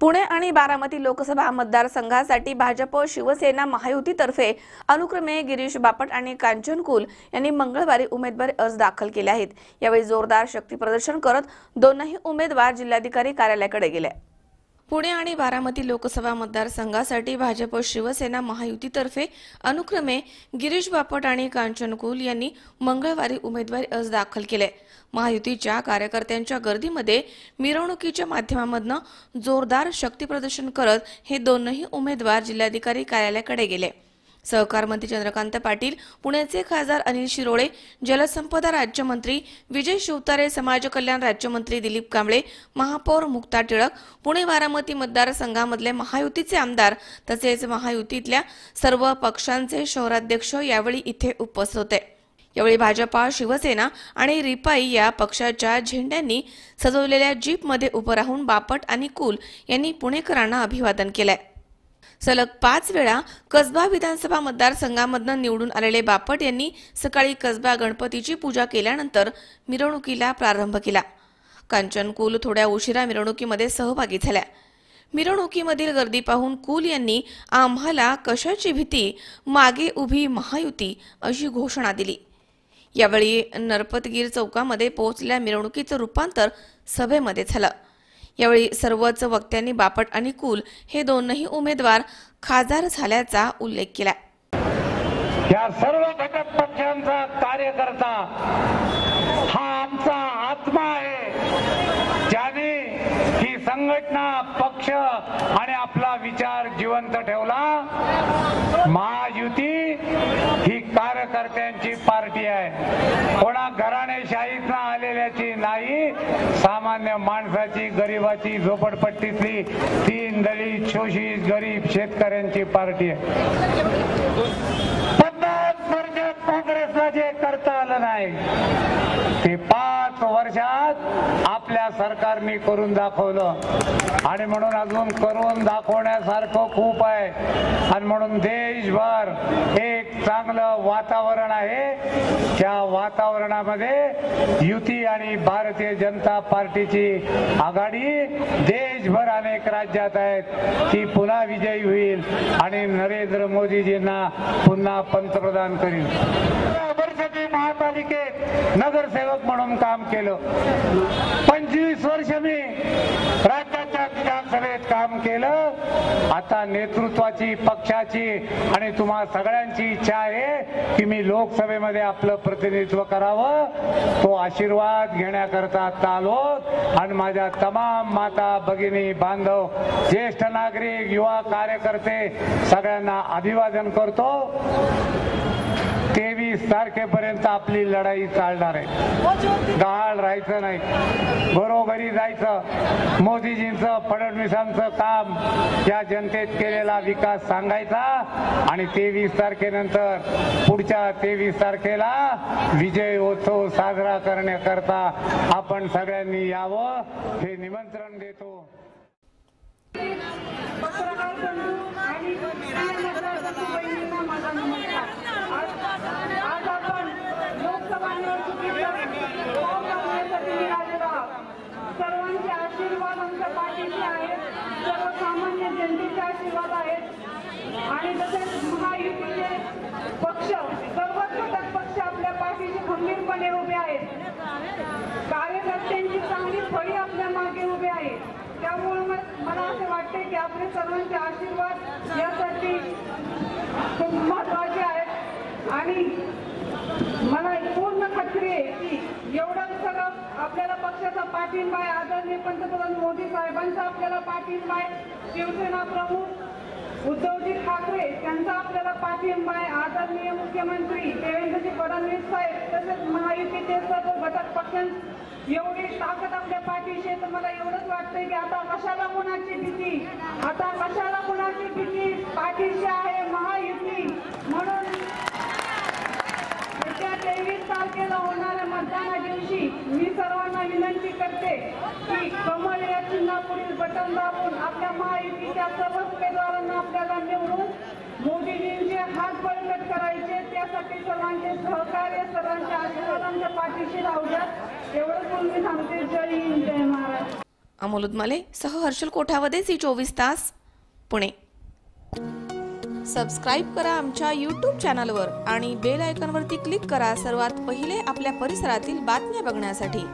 पुणे आणि बारामती लोकसभा मतदारसंघासाठी भाजप शिवसेना महायुतीतर्फे अनुक्रमे गिरीश बापट आणि कांचन कुल यांनी मंगळवारी उमेदवारी अर्ज दाखल केले आहेत. यावेळी जोरदार शक्ती प्रदर्शन करत दोनही उमेदवार जिल्हाधिकारी कार्यालयाकडे गेले. पुणे आणि बारामती लोकसभा मतदारसंघासाठी भाजप शिवसेना महायुतीतर्फे अनुक्रमे गिरीश बापट आणि कांचन कुल यांनी मंगळवारी उमेदवारी अर्ज दाखल केले. महायुतीच्या कार्यकर्त्यांच्या गर्दीमध्ये मिरवणुकीच्या माध्यमामधनं जोरदार शक्तीप्रदर्शन करत हे दोनही उमेदवार जिल्हाधिकारी कार्यालयाकडे गेले. सहकार मंत्री चंद्रकांत पाटील पुण्याचे खासदार अनिल शिरोळे जलसंपदा राज्यमंत्री विजय शिवतारे समाज कल्याण राज्यमंत्री दिलीप कांबळे महापौर मुक्ता टिळक पुणे बारामती मतदारसंघामधले महायुतीचे आमदार तसेच महायुतीतल्या सर्व पक्षांचे शहराध्यक्ष यावेळी इथे उपस्थित होते. यावेळी भाजपा शिवसेना आणि रिपाई या पक्षाच्या झेंड्यांनी सजवलेल्या जीपमध्ये उभं राहून बापट आणि कुल यांनी पुणेकरांना अभिवादन केलंय. सलग पाच वेळा कसबा विधानसभा मतदारसंघामधनं निवडून आलेले बापट यांनी सकाळी कसबा गणपतीची पूजा केल्यानंतर मिरवणुकीला प्रारंभ केला. कांचन कुल थोड्या उशिरा मिरवणुकीमध्ये सहभागी झाल्या. मिरवणुकीमधील गर्दी पाहून कुल यांनी आम्हाला कशाची भीती मागे उभी महायुती अशी घोषणा दिली. यावेळी नरपतगीर चौकामध्ये पोहोचल्या मिरवणुकीचं रूपांतर सभेमध्ये झालं. यावेळी सर्वच वक्त्यांनी बापट आणि कुल हे दोनही उमेदवार खासदार झाल्याचा उल्लेख केला या सर्व घटक पक्षांचा कार्यकर्ता हा आमचा आत्मा आहे ज्याने ही संघटना पक्ष आणि आपला विचार जिवंत ठेवला. महायुती ही कार्यकर्त्यांची पार्टी आहे. कोणा घराणेशाही सामान्य माणसाची गरिबाची झोपडपट्टीतली तीन दलित शोषित गरीब शेतकऱ्यांची पार्टी आहे. पन्नास वर्षात काँग्रेसला जे करता आलं नाही ते पाच वर्षात आपल्या सरकारने करून दाखवलं. आणि म्हणून अजून करून दाखवण्यासारखं खूप आहे. आणि म्हणून देशभर एक चांगलं वातावरण आहे. त्या वातावरणामध्ये युती आणि भारतीय जनता पार्टीची आघाडी देशभर अनेक राज्यात आहेत. ती पुन्हा विजयी होईल आणि नरेंद्र मोदीजींना पुन्हा पंतप्रधान करील. महापालिकेत नगरसेवक म्हणून काम केलं. पंचवीस वर्ष मी राज्याच्या विधानसभेत काम केलं. आता नेतृत्वाची पक्षाची आणि तुम्हा सगळ्यांची इच्छा आहे की मी लोकसभेमध्ये आपलं प्रतिनिधित्व करावं. तो आशीर्वाद घेण्याकरता आता आलो. आणि माझ्या तमाम माता भगिनी बांधव ज्येष्ठ नागरिक युवा कार्यकर्ते सगळ्यांना अभिवादन करतो. तेवीस तारखेपर्यंत आपली लढाई चालणार आहे. गहाळ राहायचं नाही. घरोघरी जायचं. मोदीजींचं फडणवीसांचं काम या जनतेत केलेला विकास सांगायचा आणि तेवीस तारखेनंतर पुढच्या तेवीस तारखेला विजय उत्सव साजरा करण्याकरता आपण सगळ्यांनी यावं हे निमंत्रण देतो पत्रकार बंधू आणि बहिणींना माझा नमस्कार आज आज आपण लोकसभा निवडणुकीच्या फॉर्म भरण्यासाठी निघालेलो आहोत सर्वांचे आशीर्वाद आमच्या पाठीशी आहेत सर्वसामान्य जनतेचे आशीर्वाद आहेत आणि तसेच महायुतीचे पक्ष सर्वच घटक पक्ष आपल्या पाठीशी खंबीरपणे उभे आहेत. कार्यकर्त्यांची चांगली फळी आपल्या मागे उभे आहे. त्यामुळे मला असे वाटते की आपले सर्वांचे आशीर्वाद यासाठी खूप महत्त्वाचे आहेत. आणि मला पूर्ण खात्री आहे की एवढं सगळं आपल्याला पक्षाचा पाठिंबा आहे. आदरणीय पंतप्रधान मोदी साहेबांचा आपल्याला पाठिंबा आहे. शिवसेना प्रमुख उद्धवजी ठाकरे त्यांचा आपल्याला पाठिंबा आहे. आदरणीय मुख्यमंत्री देवेंद्रजी फडणवीस साहेब तसेच महायुतीचे सर्व घटक पक्षां एवढी ताकद आपल्या पाठीशी आहे. तर मला एवढंच वाटतंय की आता कशाला कोणाची भीती? आता कशाला कोणाची भीती पाठीशी आहे महायुती? म्हणून येत्या तेवीस तारखेला होणाऱ्या मतदाना दिवशी मी सर्व विनंती करते की कमळ या चिन्हापुढील बटन दाबून आपल्या महायुतीच्या सर्व उमेदवारांना आपल्याला निवडून मोदीजींचे हात बळकट करायचे. त्यासाठी सर्वांचे सहकार्य सर्वांच्या आशीर्वादांच्या पाठीशी राहू द्या. एवढंच बोलून मी सांगते. जय हिंद जय महाराष्ट्र. अमोल उदमले सह हर्षल कोठावदे सी चोवीस तास पुणे. सबस्क्राईब करा आमच्या यूट्यूब चॅनलवर आणि बेल आयकॉनवरती क्लिक करा सर्वात पहिले आपल्या परिसरातील बातम्या बघण्यासाठी.